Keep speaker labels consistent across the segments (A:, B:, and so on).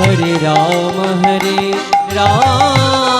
A: Hare Ram Hare
B: Ram.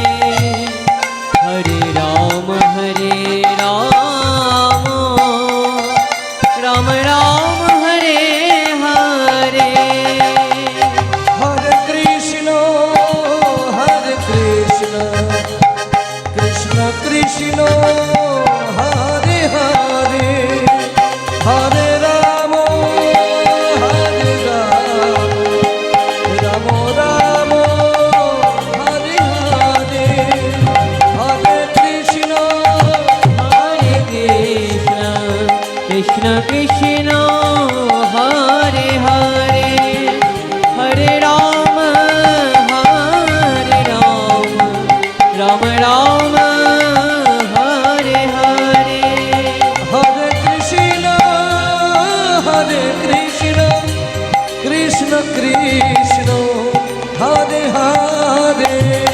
B: Hare
A: Krishna Krishna Hare Hare.